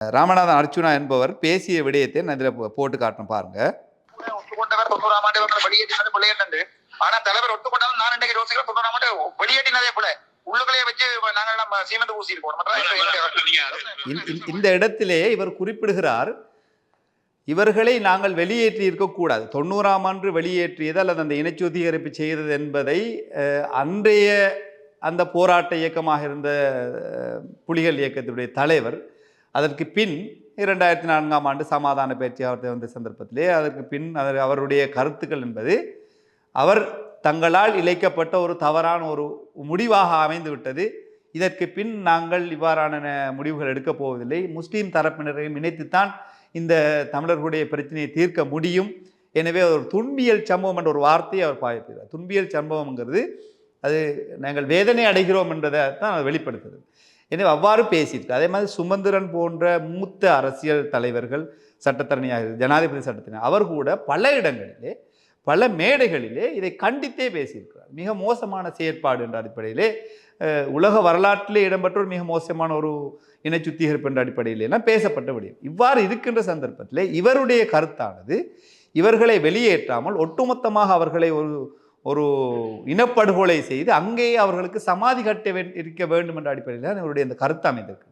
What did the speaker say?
ராமநாதன் அர்ச்சுனா என்பவர் பேசிய விடயத்தை நான் இதில் போட்டு காட்டுறேன் பாருங்க. ஒத்துக்கொண்டவர் தொண்ணூறாம் ஆண்டு வெளியேற்றினது பிள்ளையண்டு ஆனா தலைவர் ஒத்துக்கொண்டாலும் நான் இன்றைக்கு யோசிக்கிறேன் தொண்ணூறாம் ஆண்டு வெளியேற்றினதே போல உள்ளுக்குள்ளேயே வச்சு நாங்கள் நம்ம சீமெண்ட் ஊசி இருக்கோம் இந்த- இடத்திலே இவர் குறிப்பிடுகிறார் இவர்களை நாங்கள் வெளியேற்றி இருக்கக்கூடாது தொண்ணூறாம் ஆண்டு வெளியேற்றியது அல்லது அந்த இனச் சுத்திகரிப்பு செய்தது என்பதை அஹ், அன்றைய அந்த போராட்ட இயக்கமாக இருந்த புலிகள் இயக்கத்தினுடைய தலைவர் அதற்கு பின் இரண்டாயிரத்தி நான்காம் ஆண்டு சமாதான பேச்சுவார்த்தை வந்த சந்தர்ப்பத்திலே அதற்கு பின் அவர் அவருடைய கருத்துக்கள் என்பது அவர் தங்களால் இழைக்கப்பட்ட ஒரு தவறான ஒரு முடிவாக அமைந்து விட்டது. இதற்கு பின் நாங்கள் இவ்வாறான முடிவுகள் எடுக்கப் போவதில்லை. முஸ்லீம் தரப்பினரையும் இணைத்துத்தான் இந்த தமிழர்களுடைய பிரச்சனையை தீர்க்க முடியும். எனவே ஒரு துன்பியல் சம்பவம் என்ற ஒரு வார்த்தையை அவர் பாய்க்கிறார் துன்பியல் சம்பவம்ங்கிறது அது நாங்கள் வேதனை அடைகிறோம் என்றதை தான் அது வெளிப்படுத்துது. எனவே அவ்வாறு பேசியிருக்கு. அதே மாதிரி சுமந்திரன் போன்ற மூத்த அரசியல் தலைவர்கள் சட்டத்தரணியாக ஜனாதிபதி சட்டத்தரணி அவர் கூட பல இடங்களிலே பல மேடைகளிலே இதை கண்டித்தே பேசியிருக்கிறார். மிக மோசமான செயற்பாடு என்ற அடிப்படையிலே உலக வரலாற்றிலே இடம்பெற்ற ஒரு மிக மோசமான ஒரு இணை சுத்திகரிப்பு என்ற அடிப்படையில் பேசப்பட்ட விடயம். இவ்வாறு இருக்கின்ற சந்தர்ப்பத்திலே இவருடைய கருத்தானது இவர்களை வெளியேற்றாமல் ஒட்டுமொத்தமாக அவர்களை ஒரு ஒரு இனப்படுகொலை செய்து அங்கேயே அவர்களுக்கு சமாதி கட்ட வே இருக்க வேண்டும் என்ற அடிப்படையில் அவருடைய இந்த கருத்து அமைந்திருக்குது.